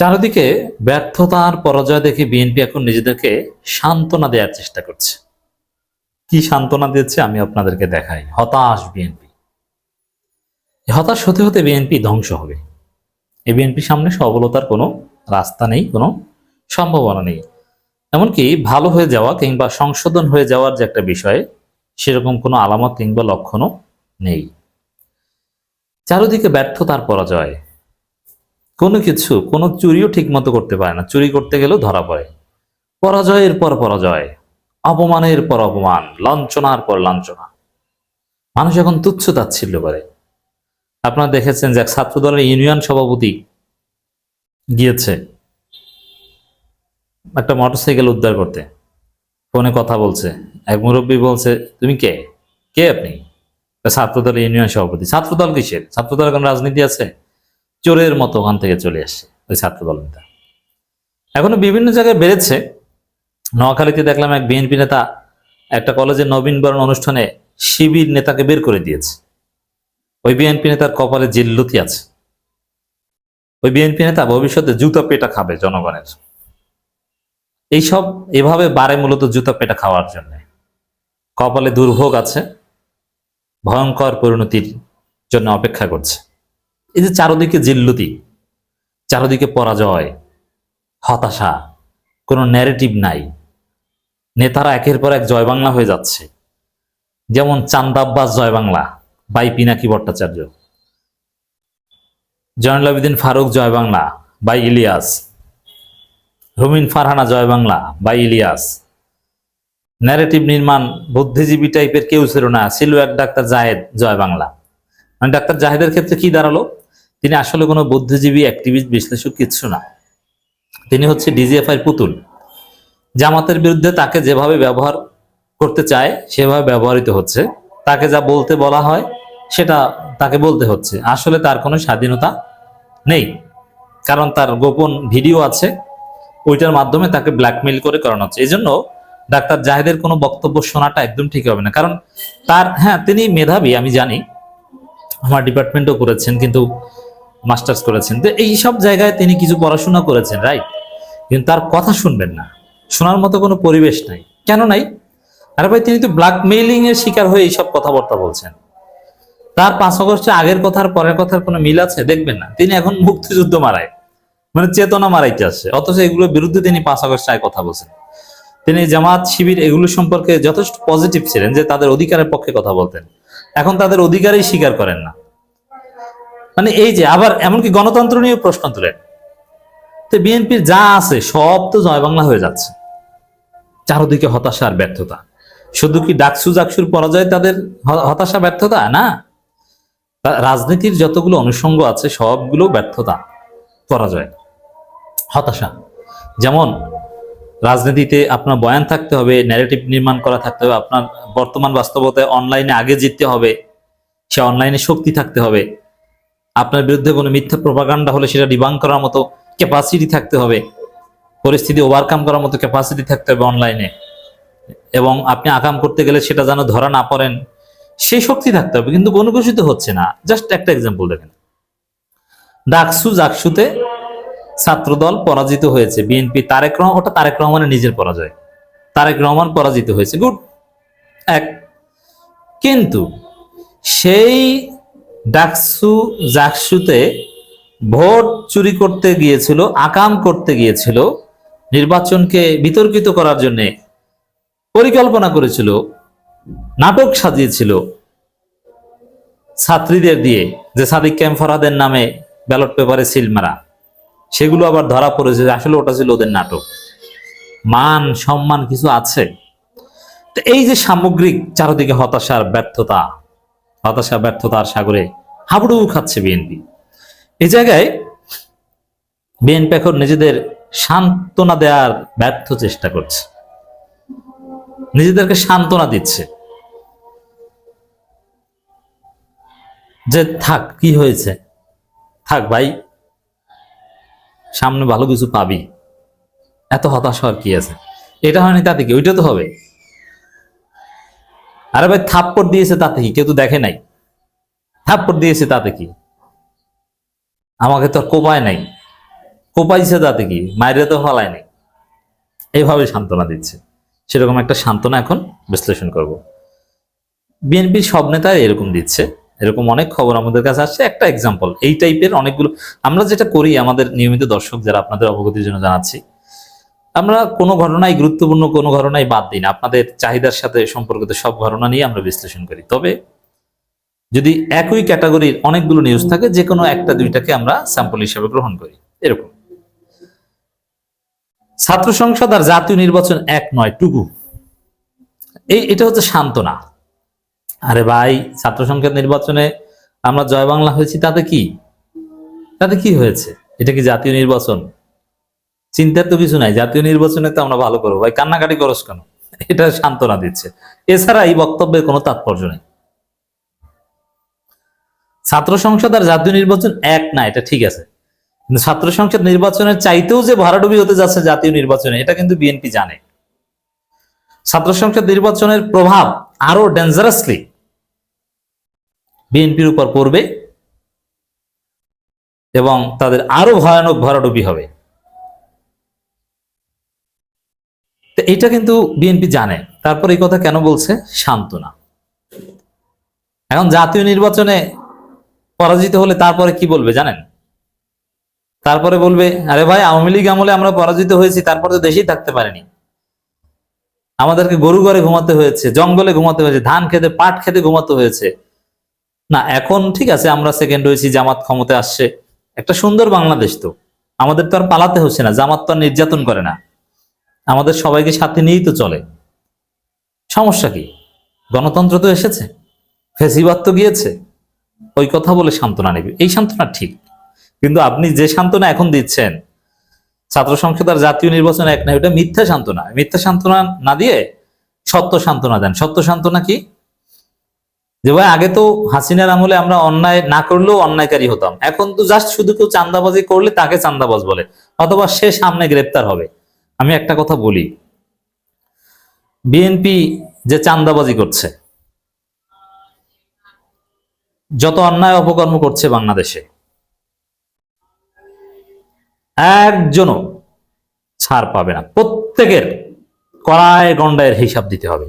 চারিদিকে ব্যর্থতার পরাজয় দেখে বিএনপি এখন নিজেদেরকে সান্ত্বনা দেওয়ার চেষ্টা করছে। কি সান্ত্বনা দিচ্ছে আমি আপনাদেরকে দেখাই। হতাশ বিএনপি। হতাশ হতে হতে বিএনপি ধ্বংস হবে। এই বিএনপির সামনে সফলতার কোনো রাস্তা নেই, কোনো সম্ভাবনা নেই। এমনকি ভালো হয়ে যাওয়া কিংবা সংশোধন হয়ে যাওয়ার যে একটা বিষয়, সেরকম কোনো আলামত কিংবা লক্ষণও নেই। চারিদিকে ব্যর্থতার পরাজয়। কোনো কিছু, কোনো চুরিও ঠিক মতো করতে পারে না। চুরি করতে গেলেও ধরা পড়ে। পরাজয়ের পর পরাজয়, অপমানের পর অপমান, লাঞ্ছনার পর লাঞ্ছনা। মানুষ এখন তুচ্ছ তাচ্ছিল্য করে। আপনারা দেখেছেন যে ছাত্র দলের ইউনিয়ন সভাপতি গিয়েছে, একটা মোটরসাইকেল উদ্ধার করতে। ফোনে কথা বলছে। এক মুরব্বী বলছে, তুমি কে? কে আপনি? ছাত্র দলের ইউনিয়ন সভাপতি ছাত্র দল কিসের? ছাত্র দল এখন রাজনীতি আছে? চোরের মতো ওখান থেকে চলে আসছে ওই ছাত্র দল নেতা এখনও বিভিন্ন জায়গায় বেড়েছে। নোয়াখালীতে দেখলাম এক বিএনপি নেতা একটা কলেজের নবীনবরণ অনুষ্ঠানে শিবির নেতাকে বের করে দিয়েছে। ওই বিএনপি নেতার কপালে জিল্লতি আছে। ওই বিএনপি নেতা ভবিষ্যতে জুতা পেটা খাবে জনগণের। এইসব এভাবে বারে মূলত জুতা পেটা খাওয়ার জন্য। কপালে দুর্ভোগ আছে। ভয়ঙ্কর পরিণতির জন্য অপেক্ষা করছে। এই যে চারদিকে জিল্লুতি, চারদিকে পরাজয়, হতাশা, কোনো ন্যারেটিভ নাই। নেতারা একের পর এক জয় বাংলা হয়ে যাচ্ছে। যেমন চান্দাব্বাস জয় বাংলা বাই পিনাকি ভট্টাচার্য। জয়নুল আবেদিন ফারুক জয় বাংলা বাই ইলিয়াস। রুমিন ফারহানা জয় বাংলা বাই ইলিয়াস। ন্যারেটিভ নির্মাণ বুদ্ধিজীবী টাইপের কেউ ছিল না, ছিল এক ডাক্তার জায়েদ জয় বাংলা মানে ডাক্তার জাহেদের ক্ষেত্রে কি দাঁড়াল? তিনি আসলে কোনো বুদ্ধিজীবী অ্যাক্টিভিস্ট বিশ্লেষক কিচ্ছু না। তিনি হচ্ছে ডিজিএফআই পুতুল। জামাতের বিরুদ্ধে তাকে যেভাবে ব্যবহার করতে চায়, সেভাবে ব্যবহৃত হচ্ছে। তাকে যা বলতে বলা হয়, সেটা তাকে বলতে হচ্ছে। আসলে তার কোনো স্বাধীনতা নেই। কারণ তার গোপন ভিডিও আছে, ওইটার মাধ্যমে তাকে ব্ল্যাকমেইল করে করানো হচ্ছে। এই জন্য ডাক্তার জাহেদের কোনো বক্তব্য শোনাটা একদম ঠিক হবে না। কারণ তার হ্যাঁ তিনি মেধাবী, আমি জানি। আমার ডিপার্টমেন্টও করেছেন, কিন্তু মাস্টার্স করেছেন। তো এই সব জায়গায় তিনি কিছু পড়াশোনা করেছেন রাইট কিন্তু তার কথা শুনবেন না। শোনার মতো কোনো পরিবেশ নাই। কেন নাই? আরে ভাই, তিনি তো ব্ল্যাকমেইলিং এর শিকার হয়ে এইসব কথাবার্তা বলছেন। তার পাঁচ আগস্টে আগের কথার পরের কথার কোনো মিল আছে? দেখবেন না। তিনি এখন মুক্তিযুদ্ধ মারায়। মানে চেতনা মারাইতে আসছে। অথচ এগুলোর বিরুদ্ধে তিনি পাঁচ আগস্ট আগে কথা বলছেন। তিনি জামাত, শিবির, এগুলো সম্পর্কে যথেষ্ট পজিটিভ ছিলেন যে তাদের অধিকারের পক্ষে কথা বলতেন। এখন তাদের অধিকারই স্বীকার করেন না। মানে এই যে, আবার এমনকি গণতন্ত্র নিয়ে প্রশ্ন তুলেন। তো বিএনপির যা আছে, সব তো জয় বাংলা হয়ে যাচ্ছে। চারদিকে হতাশা আর ব্যর্থতা। শুধু কি ডাকসু জাকসুর পরাজয় তাদের হতাশা, ব্যর্থতা? না। রাজনীতির যতগুলো অনুষঙ্গ আছে, সবগুলো ব্যর্থতা, পরাজয়, হতাশা। যেমন রাজনীতিতে আপনার বয়ান থাকতে হবে ন্যারেটিভ নির্মাণ করা থাকতে হবে, আপনার বর্তমান বাস্তবতায় অনলাইনে আগে জিততে হবে, সে অনলাইনে শক্তি থাকতে হবে। আপনার বিরুদ্ধে কোনো মিথ্যা প্রপাগান্ডা হলে সেটা ডিবাং করার মতো ক্যাপাসিটি থাকতে হবে। পরিস্থিতি ওভারকাম করার মতো ক্যাপাসিটি থাকতে হবে অনলাইনে এবং আপনি আকাম করতে গেলে সেটা যেন ধরা না পড়েন, সেই শক্তি থাকতে হবে, কিন্তু কোনো কিছুই তো হচ্ছে না। জাস্ট একটা এক্সাম্পল দেখেন। ডাকসু জাকসুতে ছাত্রদল পরাজিত হয়েছে। বিএনপি তারেক রহমান, ওটা তারেক রহমানের নিজের পরাজয়। তারেক রহমান পরাজিত হয়েছে। গুড। এক। কিন্তু সেই ডাকসু জাকসুতে ভোট চুরি করতে গিয়েছিল, আকাম করতে গিয়েছিল, নির্বাচনকে বিতর্কিত করার জন্য পরিকল্পনা করেছিল, নাটক সাজিয়েছিল ছাত্রীদের দিয়ে, যে সাদিক ক্যাম্প ফরাদের নামে ব্যালট পেপারে সিল মারা। সেগুলো আবার ধরা পড়েছে যে আসলে ওটা ছিল ওদের নাটক। মান, সম্মান কিছু আছে? তো এই যে সামগ্রিক চারদিকে হতাশার ব্যর্থতা, হতাশা, ব্যর্থতার সাগরে হাবুডু খাচ্ছে বিএনপি। এই জায়গায় বিএনপি এখন নিজেদের সান্ত্বনা দেওয়ার ব্যর্থ চেষ্টা করছে। নিজেদেরকে সান্ত্বনা দিচ্ছে। যে থাক, কি হয়েছে? থাক ভাই সামনে ভালো কিছু পাবি। এত হতাশ হওয়ার কি আছে? এটা হয়নি তাতে কি? ওইটা তো হবে। আরে ভাই, থাপ্পড় দিয়েছে তাতে কি? কেউ তো দেখে নাই। থাপ্পড় দিয়েছে তাতে কি? আমাকে তো আর কোপায় নাই। কোপাইছে তাতে কি? মায়েরা তো ফলায় নাই। এইভাবে সান্ত্বনা দিচ্ছে। সেরকম একটা সান্ত্বনা এখন বিশ্লেষণ করব। বিএনপির সব নেতা এরকম দিচ্ছে। এরকম অনেক খবর আমাদের কাছে আসছে। একটা এক্সাম্পল এই টাইপের অনেকগুলো, আমরা যেটা করি আমাদের নিয়মিত দর্শক যারা আপনাদের অবগতির জন্য জানাচ্ছি, আমরা কোনো ঘটনায় গুরুত্বপূর্ণ কোনো ঘটনাই বাদ দিই না। আপনাদের চাহিদার সাথে সম্পর্কিত সব ঘটনা নিয়ে আমরা বিশ্লেষণ করি। তবে যদি একই ক্যাটাগরির অনেকগুলো নিউজ থাকে যে কোনো একটা দুইটাকে আমরা স্যাম্পল হিসেবে গ্রহণ করি। এরকম। ছাত্র সংসদ আর জাতীয় নির্বাচন এক নয়, টুকু। এই, এটা হচ্ছে সান্ত্বনা। আরে ভাই ছাত্র সংসদ নির্বাচনে আমরা জয় বাংলা হয়েছি, তাতে কি? তাতে কি হয়েছে? এটা কি জাতীয় নির্বাচন? চিন্তার তো কিছু নাই, জাতীয় নির্বাচনে তো আমরা ভালো করব। ভাই, কান্নাকাটি করস কেন? এটা সান্ত্বনা দিচ্ছে। এছাড়া এই বক্তব্যের কোনো তাৎপর্য নেই। ছাত্র সংসদ আর জাতীয় নির্বাচন এক না, এটা ঠিক আছে। কিন্তু ছাত্র সংসদ নির্বাচনের চাইতেও যে ভাড়াডুবি হতে যাচ্ছে জাতীয় নির্বাচনে, এটা কিন্তু বিএনপি জানে। ছাত্র সংসদ নির্বাচনের প্রভাব আরও ডেঞ্জারাসলি বিএনপির উপর পড়বে এবং তাদের আরও ভয়ানক ভরাডুবি হবে। এটা কিন্তু বিএনপি জানে। তারপর এই কথা কেন বলছে? সান্ত্বনা। এখন জাতীয় নির্বাচনে পরাজিত হলে তারপরে কি বলবে জানেন? তারপরে বলবে, আরে ভাই, আওয়ামী লীগ আমলে আমরা পরাজিত হয়েছি, তারপরে তো দেশেই থাকতে পারিনি। আমাদেরকে গরু ঘরে ঘুমাতে হয়েছে, জঙ্গলে ঘুমাতে হয়েছে, ধান খেতে, পাট খেতে ঘুমাতে হয়েছে না, এখন ঠিক আছে, আমরা সেকেন্ড হয়েছি, জামাত ক্ষমতা আসছে। একটা সুন্দর বাংলাদেশ তো। আমাদের তো আর পালাতে হচ্ছে না, জামাত তো আর নির্যাতন করে না। আমাদের সবাইকে সাথে নিয়েই তো চলে। সমস্যা কি? গণতন্ত্র তো এসেছে, ফেসিবাদ তো গিয়েছে। ওই কথা বলে সান্ত্বনা নেবে। এই সান্ত্বনা ঠিক, কিন্তু আপনি যে সান্ত্বনা এখন দিচ্ছেন, ছাত্র সংসদ আর জাতীয় নির্বাচন এক না ওটা মিথ্যা সান্ত্বনা। মিথ্যা সান্ত্বনা না দিয়ে সত্য সান্ত্বনা দেন। সত্য সান্ত্বনা কি? যে ভাই, আগে তো হাসিনার আমলে আমরা অন্যায় না করলেও অন্যায়কারী হতাম। এখন তো জাস্ট শুধু কেউ চান্দাবাজি করলে তাকে চান্দাবাজ বলে, অথবা সে সামনে গ্রেপ্তার হবে। আমি একটা কথা বলি। বিএনপি যে চান্দাবাজি করছে, যত অন্যায় অপকর্ম করছে বাংলাদেশে, একজনও ছাড় পাবে না। প্রত্যেকের কড়ায় গন্ডায়ের হিসাব দিতে হবে।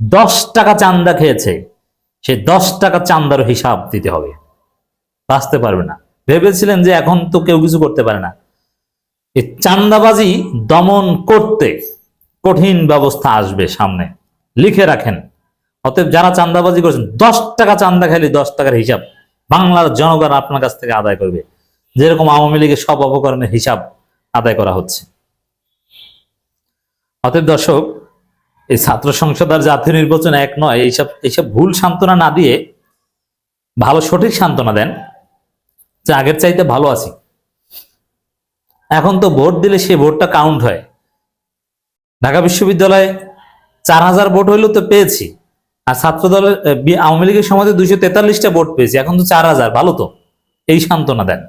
দশ টাকা চান্দা খেয়েছে সে দশ টাকা চান্দার হিসাব দিতে হবে। বাঁচতে পারবে না। ভেবেছিলেন যে এখন তো কেউ কিছু করতে পারে না। এই চান্দাবাজি দমন করতে কঠিন ব্যবস্থা আসবে সামনে। লিখে রাখেন। অতএব যারা চান্দাবাজি করছেন, দশ টাকা চান্দা খাইলে দশ টাকার হিসাব বাংলার জনগণ আপনার কাছ থেকে আদায় করবে। যেরকম আওয়ামী লীগের সব অপকর্মের হিসাব আদায় করা হচ্ছে। অতএব দর্শক এই ছাত্র সংসদ আর জাতীয় নির্বাচন এক নয়, এইসব এইসব ভুল সান্ত্বনা না দিয়ে ভালো সঠিক সান্ত্বনা দেন, যে আগের চাইতে ভালো আছি। এখন তো ভোট দিলে সেই ভোটটা কাউন্ট হয়। ঢাকা বিশ্ববিদ্যালয়ে চার হাজার ভোট হইলেও তো পেয়েছি, আর ছাত্র দলের আওয়ামী লীগের সমাজে দুইশো তেতাল্লিশটা ভোট পেয়েছি, এখন তো চার হাজার, ভালো তো। এই সান্ত্বনা দেন।